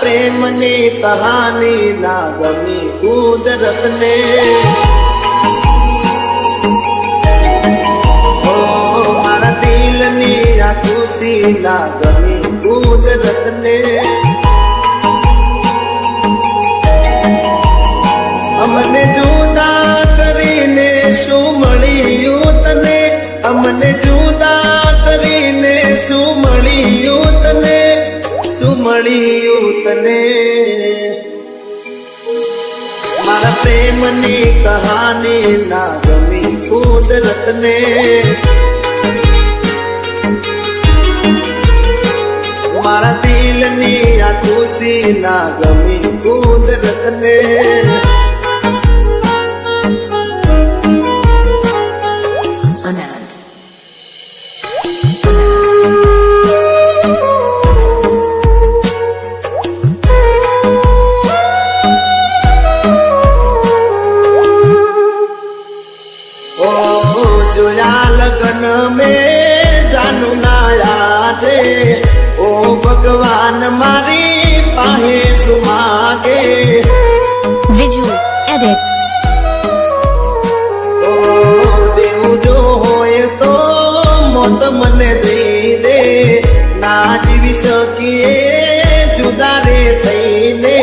પ્રેમની કહાની ના ગમી કુદરતને મારા દિલની આ ખુશી ના ગમી તને. મારા પ્રેમની કહાની ના ગમી કુદરતને. મારા દિલની આ ખુશી ના ગમી કુદરતને. જોયા લગ્ન મેં જાનુ નાયા છે. ઓ ભગવાન મારી પાહે સુમાગે વિજુ એડિટ્સ ઓ દેવું જો હોય તો મોત મને દઈ દે. ના જીવી શકીએ જુદા રે થઈને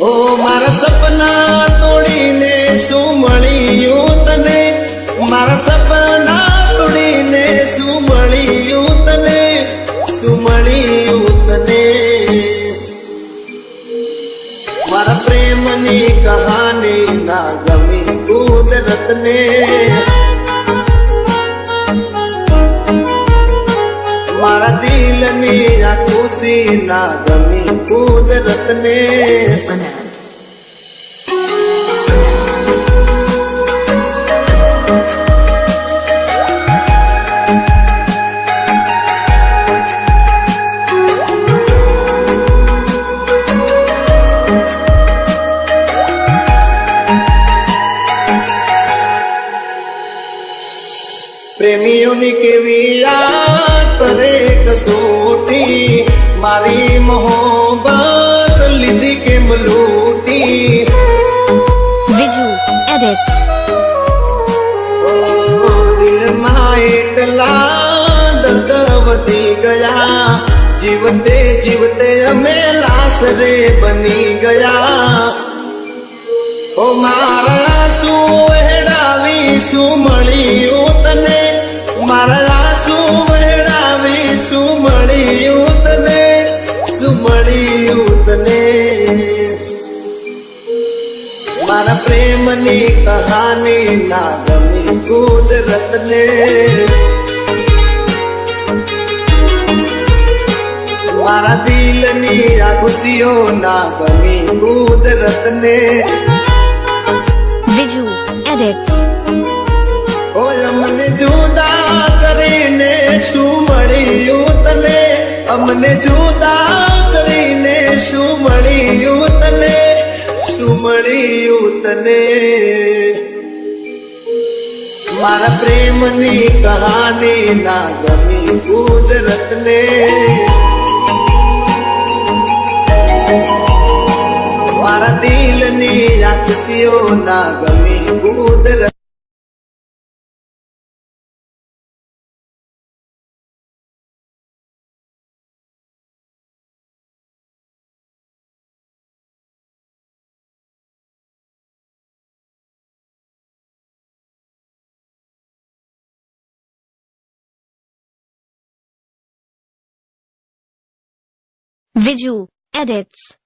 ઓ મારા સપના તોડીને શું મળ્યું તને? મારા સપના તોડીને શું મળ્યું તને શું મળ્યું તને. મારા પ્રેમની કહાની ના ગમી કુદરતને. મારા દિલની આ ખુશી ના ગમી કુદરતને. પ્રેમીઓની કેવી આ કરે કસોટી મારી મોહબ્બત લીધી કેમ લૂટી Visual edits. ઓ દિલમાં એટલા દર્દ વધી ગયા જીવતે જીવતે અમે લાશ રે બની ગયા ઓ મારા શું વહેડાવી શું મળ્યું શું મળ્યું તને મારા પ્રેમની કહાની ના ગમી કુદરતને મારા દિલની આ ખુશીઓ ના ગમી કુદરતને Visual edits. ઓય અમને જુદા કરીને શું મળ્યું તને અમને જુદા કરીને શું મળ્યું તને શું મળ્યું તને મારા પ્રેમની કહાની ના ગમી કુદરતને. મારા દિલની આ ખુશીઓ ના ગમી કુદરત Visual edits.